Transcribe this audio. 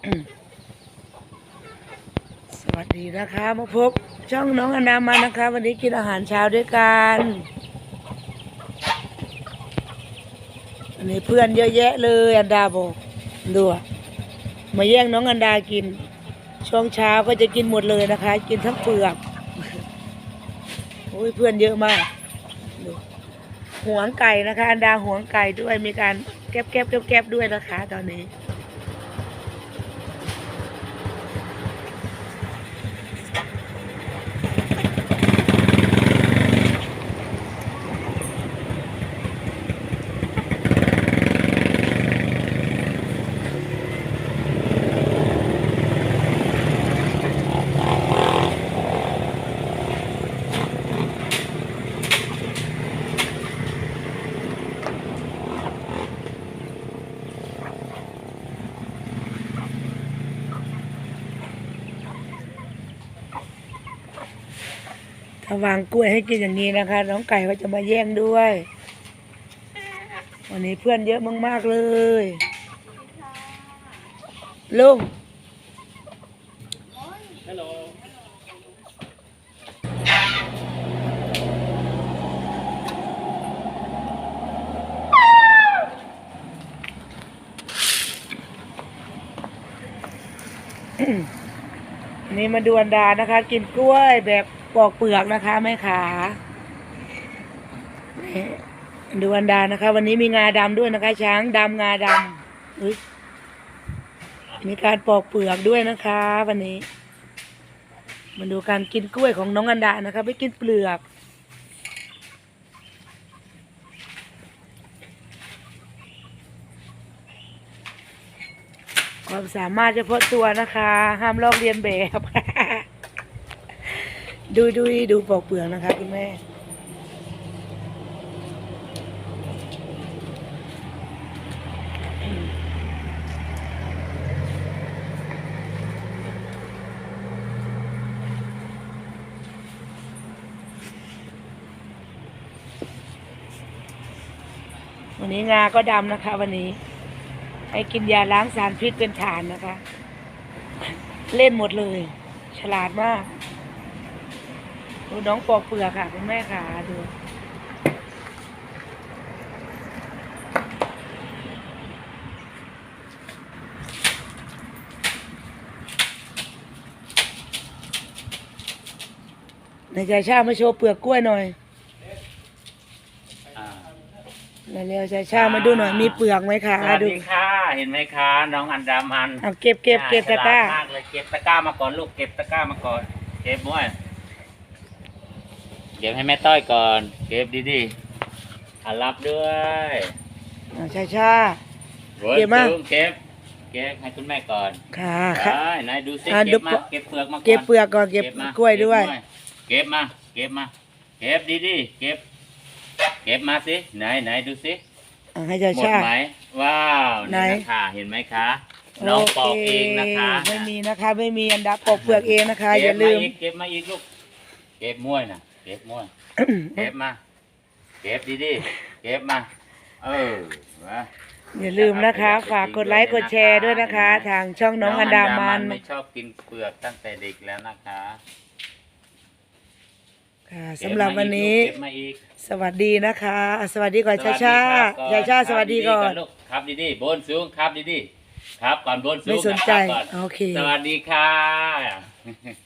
สวัสดีนะคะมาพบช่องน้องอนามานะคะ วันนี้กินอาหารเช้าด้วยกันอันนี้เพื่อนเยอะแยะเลยอันดาบอกดูอะมาแย่งน้องอันดากิน ช่วงเช้าก็จะกินหมดเลยนะคะ กินทั้งเปลือกโอ้ยเพื่อนเยอะมากดูหวงไก่นะคะ อันดาหวงไก่ด้วยมีการแก็บแก็บแก็บแก็บด้วยนะคะ ตอนนี้ ถ้าวางกล้วยให้กินอย่างนี้นะคะ น้องไก่ก็จะมาแย่งด้วย วันนี้เพื่อนเยอะมากๆเลยลุงฮัลโหลวันนี้มาดูอันดานะคะ กินกล้วยแบบ ปอกเปลือกนะคะแม่ขาดูอันดานะคะ วันนี้มีงาดำด้วยนะคะ ช้างดำงาดำอุ๊ยมีการปอกเปลือกด้วยนะคะ วันนี้มาดูการกินกล้วยของน้องอันดานะคะไม่กินเปลือกความสามารถเฉพาะตัวนะคะ ห้ามลอกเรียนแบบ ดูดูดูปอกเปลือกนะคะคุณแม่วันนี้งาก็ดำนะคะ วันนี้ ให้กินยาล้างสารพิษเป็นฐานนะคะ เล่นหมดเลย ฉลาดมาก ดูน้องปอกเปลือกค่ะคุณแม่ค่ะดูในใจชามาโชว์เปลือกกล้วยหน่อยอ่าเร็วๆชาชามาดูหน่อยมีเปลือกไหมคะสวัสดูดีค่ะ เห็นไหมคะ น้องอันดามันเอาเก็บเก็บเก็บตะกร้า ฉลดมากเลยเก็บตะกร้ามาก่อนลูกเก็บตะกร้ามาก่อนเก็บม้วย เก็บให้แม่ต้อยก่อน เก็บดีๆอะรับด้วยเอาชาชาโว้ยเก็บมาจุ้งเก็บ เก็บให้คุณแม่ก่อนค่ะค่ะ ได้ไหนดูสิอะเก็บดูมาเก็บเปลือกมาก่อนเก็บเปลือกก่อนเก็บมากล้วยด้วย เก็บมา เก็บมา เก็บดีๆเก็บ เก็บมาสิไหนไหนดูสิ อะให้ชาหมดชาไหมว้าวไหน นี่นะคะเห็นไหมคะ น้องปอกเองนะคะโอไม่มีนะคะ ไม่มีอันดับปอกเปลือกเองนะคะอเก็ย่าบลืมามอีกเก็บมาอีกลูก เก็บม้วยนะ เก็บม้วยเก็บมา เก็บดีๆ เก็บมา เออมาอย่าลืมนะคะ ฝากกดไลค์กดแชร์ด้วยนะคะ ทางช่องน้องอันดามันไม่ชอบกินเปลือกตั้งแต่เด็กแล้วนะคะค่ะสำหรับวันนี้ เก็บมาอีกสวัสดีนะคะ สวัสดีก่อนชาชาสวัสดีครับชาชาสวัสดีก่อนลูกครับดีๆบนสูงครับดีๆครับก่อนบนสูงไม่สนใจะครับก่อนโอเคสวัสดีค่ะ